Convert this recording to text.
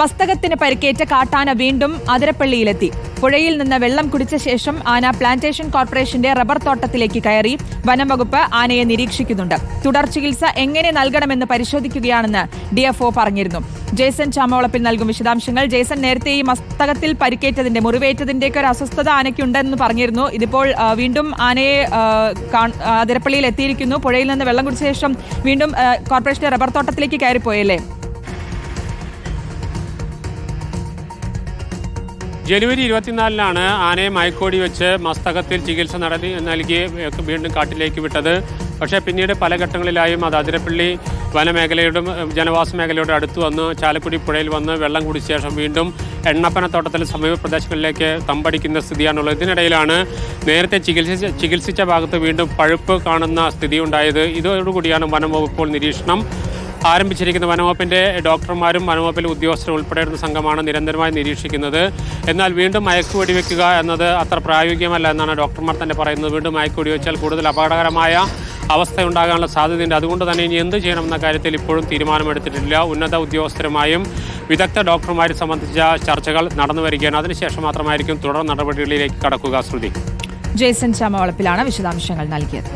മസ്തകത്തിന് പരിക്കേറ്റ കാട്ടാന വീണ്ടും അതിരപ്പള്ളിയിലെത്തി. പുഴയിൽ നിന്ന് വെള്ളം കുടിച്ച ശേഷം ആന പ്ലാന്റേഷൻ കോർപ്പറേഷന്റെ റബ്ബർ തോട്ടത്തിലേക്ക് കയറി വനം വകുപ്പ് ആനയെ നിരീക്ഷിക്കുന്നുണ്ട്. തുടർ ചികിത്സ എങ്ങനെ നൽകണമെന്ന് പരിശോധിക്കുകയാണെന്ന് ഡിഎഫ്ഒ പറഞ്ഞിരുന്നു. ജേസൺ ചാമവളപ്പിൽ നൽകും വിശദാംശങ്ങൾ ജേസൺ നേരത്തെ ഈ മസ്തകത്തിൽ പരിക്കേറ്റതിന്റെ മുറിവേറ്റതിന്റെയൊക്കെ ഒരു അസ്വസ്ഥത ആനയ്ക്കുണ്ടെന്ന് പറഞ്ഞിരുന്നു. ഇതിപ്പോൾ വീണ്ടും ആനയെ അതിരപ്പള്ളിയിൽ എത്തിയിരിക്കുന്നു. പുഴയിൽ നിന്ന് വെള്ളം കുടിച്ച ശേഷം വീണ്ടും കോർപ്പറേഷന്റെ റബ്ബർ തോട്ടത്തിലേക്ക് കയറിപ്പോയല്ലേ? ജനുവരി ഇരുപത്തിനാലിനാണ് ആനയെ മയക്കോടി വെച്ച് മസ്തകത്തിൽ ചികിത്സ നടത്തി നൽകി വീണ്ടും കാട്ടിലേക്ക് വിട്ടത്. പക്ഷേ പിന്നീട് പല ഘട്ടങ്ങളിലായും അത് അതിരപ്പള്ളി വനമേഖലയുടെ ജനവാസ മേഖലയുടെ അടുത്ത് വന്ന് ചാലക്കുടി പുഴയിൽ വന്ന് വെള്ളം കുടിച്ച ശേഷം വീണ്ടും എണ്ണപ്പനത്തോട്ടത്തിൽ സമീപ പ്രദേശങ്ങളിലേക്ക് തമ്പടിക്കുന്ന സ്ഥിതിയാണുള്ളത്. ഇതിനിടയിലാണ് നേരത്തെ ചികിത്സിച്ച ചികിത്സിച്ച ഭാഗത്ത് വീണ്ടും പഴുപ്പ് കാണുന്ന സ്ഥിതി ഉണ്ടായത് ഇതോടുകൂടിയാണ് വനം വകുപ്പ് നിരീക്ഷണം. ആരംഭിച്ചിരിക്കുന്ന വനവകുപ്പിന്റെ ഡോക്ടർമാരും വനവകുപ്പിലെ ഉദ്യോഗസ്ഥരും ഉൾപ്പെടെയുള്ള സംഘമാണ് നിരന്തരമായി നിരീക്ഷിക്കുന്നത്. എന്നാൽ വീണ്ടും മയക്ക് വെടിവെക്കുക എന്നത് അത്ര പ്രായോഗികമല്ല എന്നാണ് ഡോക്ടർമാർ തന്നെ പറയുന്നത്. വീണ്ടും മയക്ക് വെടിവെച്ചാൽ കൂടുതൽ അപകടകരമായ അവസ്ഥ ഉണ്ടാകാനുള്ള സാധ്യതയുണ്ട്. അതുകൊണ്ട് തന്നെ ഇനി എന്ത് ചെയ്യണമെന്ന കാര്യത്തിൽ ഇപ്പോഴും തീരുമാനമെടുത്തിട്ടില്ല. ഉന്നത ഉദ്യോഗസ്ഥരുമായും വിദഗ്ധ ഡോക്ടർമാരും സംബന്ധിച്ച ചർച്ചകൾ നടന്നു വരികയാണ്. അതിനുശേഷം മാത്രമായിരിക്കും തുടർ നടപടികളിലേക്ക് കടക്കുക. ശ്രുതി. ജേസൺ ചാമവളപ്പിലാണ് വിശദാംശങ്ങൾ നൽകിയത്.